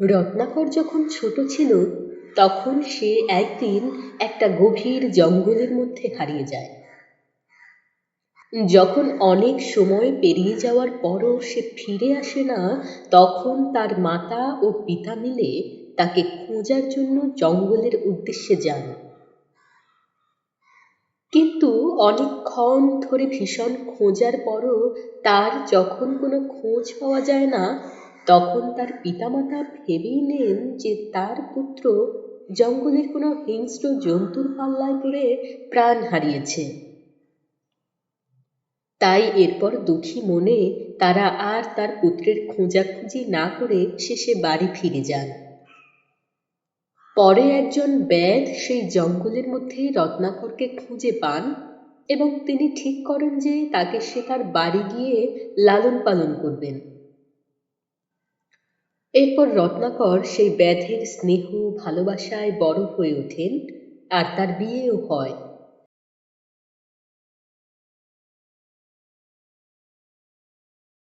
রত্নাকর যখন ছোট ছিল, তখন সে একদিন একটা গভীর জঙ্গলের মধ্যে হারিয়ে যায়। যখন অনেক সময় পেরিয়ে যাওয়ার পরও সে ফিরে আসে না, তখন তার মাতা ও পিতা মিলে তাকে খোঁজার জন্য জঙ্গলের উদ্দেশ্যে যান। কিন্তু অনেকক্ষণ ধরে ভীষণ খোঁজার পরও তার যখন কোনো খোঁজ পাওয়া যায় না তখন তার পিতামাতা ভেবেই নেন যে তার পুত্র জঙ্গলের কোনো হিংস্র জন্তুর পাল্লায় পড়ে প্রাণ হারিয়েছে। তাই এরপর দুঃখী মনে তারা আর তার পুত্রের খোঁজাখুঁজি না করে শেষে বাড়ি ফিরে যান। পরে একজন ব্যাধ সেই জঙ্গলের মধ্যে রত্নাকরকে খুঁজে পান এবং তিনি ঠিক করেন যে তাকে সে তার বাড়ি গিয়ে লালন পালন করবেন। এরপর রত্নাকর সেই ব্যাধের স্নেহ ভালোবাসায় বড় হয়ে ওঠেন আর তার বিয়েও হয়।